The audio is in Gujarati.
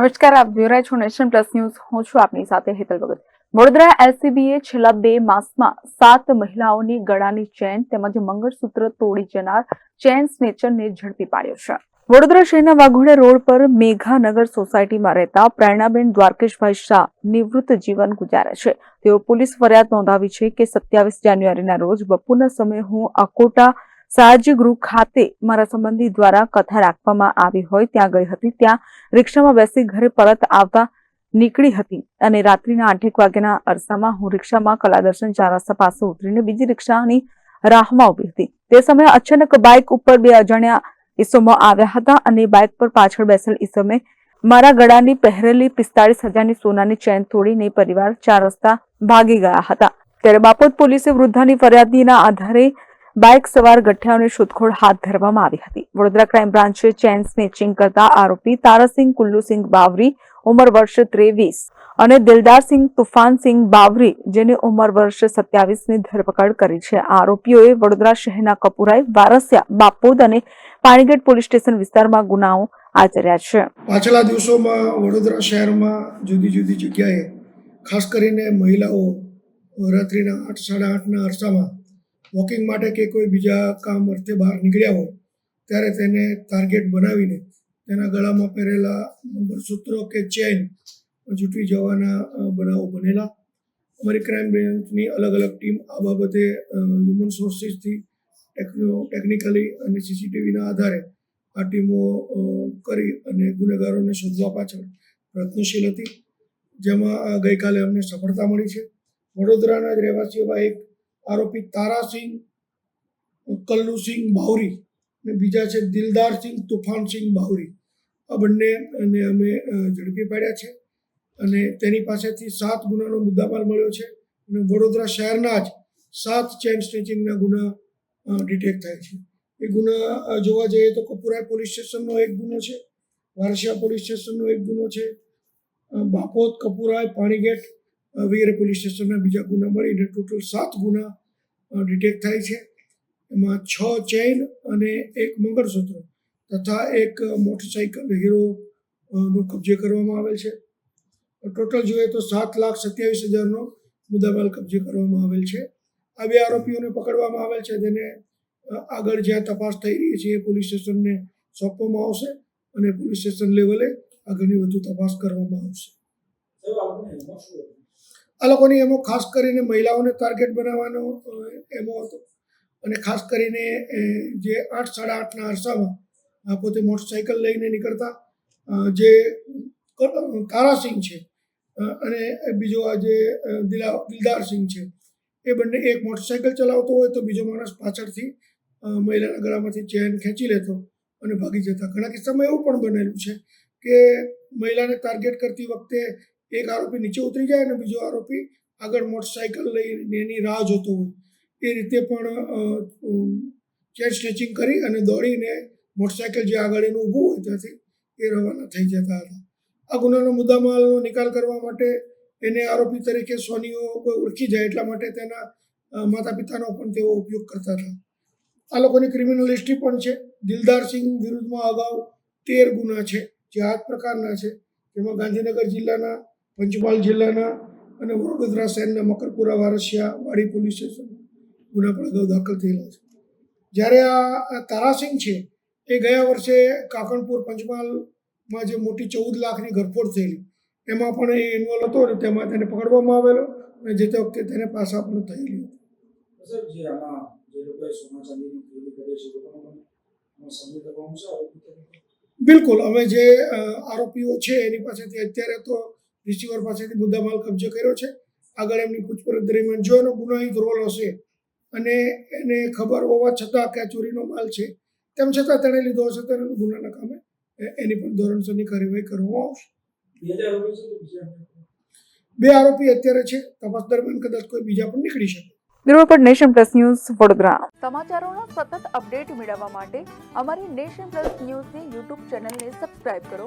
નમસ્કાર, આપ જોઈ રહ્યા છો નેશન પ્લસ ન્યૂઝ. હું છું આપની સાથે હેતલ ભગત. વડોદરા એલસીબીએ છેલ્લા બે માસમાં સાત મહિલાઓની ગળાની ચેન તેમજ મંગળસૂત્ર તોડી જનાર ચેન સ્નેચરને ઝડપી પાડ્યો છે. વડોદરા શહેરના વાઘોડા રોડ પર મેઘાનગર સોસાયટીમાં રહેતા પ્રેરણાબેન દ્વારકેશભાઈ શાહ નિવૃત્ત જીવન ગુજારે છે. તેઓ પોલીસ ફરિયાદ નોંધાવી છે કે સત્યાવીસ જાન્યુઆરીના રોજ બપોરના સમયે હું અકોટા સાહજ્ય ગૃહ ખાતે મારા સંબંધી દ્વારા કથા રાખવામાં આવી હોય ત્યાં ગઈ હતી. ત્યાં રિક્ષામાં બેસી ઘરે પરત આવતા નીકળી હતી અને રાત્રિના આઠેક વાગ્યાના અરસામાં હું રિક્ષામાં કલાદર્શન ચાર રસ્તા પાસે ઉતરીને બીજી રિક્ષાની રાહમાં ઊભી હતી. તે સમયે અચાનક બાઇક ઉપર બે અજાણ્યા ઈસમો આવ્યા હતા અને બાઇક પર પાછળ બેસેલ ઈસમે મારા ગળાની પહેરેલી પિસ્તાળીસ હજારની સોનાની ચેન તોડીને પરિવાર ચાર રસ્તા ભાગી ગયા હતા. ત્યારે બાપોદ પોલીસે વૃદ્ધાની ફરિયાદીના આધારે બાઇક સવાર ગઠિયાઓની શોધખોળ હાથ ધરવામાં આવી હતી. વડોદરા ક્રાઇમ બ્રાન્ચે ચેન સ્નેચિંગ કરતા આરોપી તારાસિંહ કુલ્લુસિંહ બાવરી ઉંમર વર્ષ ત્રેવીસ અને દિલદારસિંહ તુફાનસિંહ બાવરી, જેની ઉંમર વર્ષ સત્યાવીસની ધરપકડ કરી છે. આ આરોપીઓએ વડોદરા શહેરના કપુરાઈ, વારસિયા, બાપોદ અને પાણીગેટ પોલીસ સ્ટેશન વિસ્તારમાં ગુનાઓ આચર્યા છે. પાછલા દિવસોમાં વડોદરા શહેરમાં જુદી જુદી જગ્યાએ ખાસ કરીને મહિલાઓ રાત્રિના આઠ, સાડા આઠના અરસામાં વોકિંગ માટે કે કોઈ બીજા કામ અર્થે બહાર નીકળ્યા હોય, ત્યારે તેને ટાર્ગેટ બનાવીને તેના ગળામાં પહેરેલા મંગળસૂત્રો કે ચેન જૂટી જવાના બનાવો બનેલા. અમારી ક્રાઇમ બ્રાન્ચની અલગ અલગ ટીમ આ બાબતે હ્યુમન સોર્સિસથી ટેકનો ટેકનિકલી અને સીસીટીવીના આધારે આ ટીમો કરી અને ગુનેગારોને શોધવા પાછળ પ્રયત્નશીલ હતી, જેમાં ગઈકાલે અમને સફળતા મળી છે. વડોદરાના જ રહેવાસીઓમાં એક આરોપી તારાસિંહ કલ્લુસિંહ બાવરી અને બીજા છે દિલદારસિંહ તુફાનસિંહ બાવરી. આ બંને અને અમે ઝડપી પાડ્યા છે અને તેની પાસેથી સાત ગુનાનો મુદ્દામાલ મળ્યો છે અને વડોદરા શહેરના જ સાત ચેન સ્નેચિંગના ગુના ડિટેક્ટ થાય છે. એ ગુના જોવા જઈએ તો કપુરાય પોલીસ સ્ટેશનનો એક ગુનો છે, વારસિયા પોલીસ સ્ટેશનનો એક ગુનો છે બાપોત કપુરાઈ પાણીગેટ વગેરે પોલીસ સ્ટેશનના બીજા ગુના મળીને ટોટલ સાત ગુના ડિટેક્ટ થાય છે. એમાં છ ચેઇન અને એક મંગળસૂત્ર તથા એક મોટરસાઇકલ હીરો નો કબજે કરવામાં આવેલ છે. ટોટલ જોઈએ તો સાત લાખ સત્યાવીસ હજારનો મુદ્દામાલ કબજે કરવામાં આવેલ છે. આ બે આરોપીઓને પકડવામાં આવેલ છે, જેને આગળ જ્યાં તપાસ થઈ રહી છે એ પોલીસ સ્ટેશનને સોંપવામાં આવશે અને પોલીસ સ્ટેશન લેવલે આગળની વધુ તપાસ કરવામાં આવશે. આ લોકોની એમો ખાસ કરીને મહિલાઓને ટાર્ગેટ બનાવવાનો એમો હતો. અને ખાસ કરીને જે આઠ, સાડા આઠના અરસામાં પોતે મોટરસાઇકલ લઈને નીકળતા જે તારાસિંહ છે અને બીજો આ જે દિલા દિલદારસિંહ છે, એ બંને એક મોટરસાઇકલ ચલાવતો હોય તો બીજો માણસ પાછળથી મહિલાના ગળામાંથી ચેન ખેંચી લેતો અને ભાગી જતા. ઘણા કિસ્સામાં એવું પણ બનેલું છે કે મહિલાને ટાર્ગેટ કરતી વખતે એક આરોપી નીચે ઉતરી જાય અને બીજો આરોપી આગળ મોટરસાઇકલ લઈને એની રાહ જોતો હોય. એ રીતે પણ ચેર સ્નેચિંગ કરી અને દોડીને મોટરસાઇકલ જે આગળ એનું ઊભું હોય ત્યાંથી એ રવાના થઈ જતા હતા. આ ગુનાનો મુદ્દામાલનો નિકાલ કરવા માટે એને આરોપી તરીકે સોનીઓ કોઈ ઓળખી જાય એટલા માટે તેના માતા પિતાનો પણ તેઓ ઉપયોગ કરતા હતા. આ લોકોની ક્રિમિનલ હિસ્ટ્રી પણ છે. દિલદારસિંહ વિરુદ્ધમાં અગાઉ તેર ગુના છે જે આ પ્રકારના છે. જેમાં ગાંધીનગર જિલ્લાના પંચમહાલ જિલ્લાના અને વડોદરા શહેરના મકરપુરા વારસિયા વાડી પોલીસ સ્ટેશન ગુના પણ અગાઉ દાખલ થયેલા છે. જ્યારે આ તારાસિંહ છે એ ગયા વર્ષે કાકણપુર પંચમહાલમાં જે મોટી ચૌદ લાખની ઘરફોડ થયેલી એમાં પણ એ ઇન્વોલ્વ હતો અને તેમાં તેને પકડવામાં આવેલો અને જે તે વખતે તેને પાછા પણ થયેલી હતી. બિલકુલ અમે જે આરોપીઓ છે એની પાસેથી અત્યારે તો રિસીવર પાસેથી મુદ્દામાલ કબજે કર્યો છે. આગળ એમની પૂછપરછ દરમિયાન જો એનો ગુનાહિત રોલ હશે અને એને ખબર હોવા છતાં કે આ ચોરીનો માલ છે તેમ છતાં તેણે લીધો હશે તો ગુના ગુનાના કામે એની પણ ધોરણસરની કાર્યવાહી કરવામાં આવશે. બે આરોપી અત્યારે છે. તપાસ દરમિયાન કદાચ કોઈ બીજા પણ નીકળી શકે. બ્યુરો પર નેશન પ્લસ ન્યૂઝ વડોદરા. સમાચારોનો સતત અપડેટ મેળવવા માટે અમારી નેશન પ્લસ ન્યૂઝની યુટ્યુબ ચેનલને સબસ્ક્રાઇબ કરો.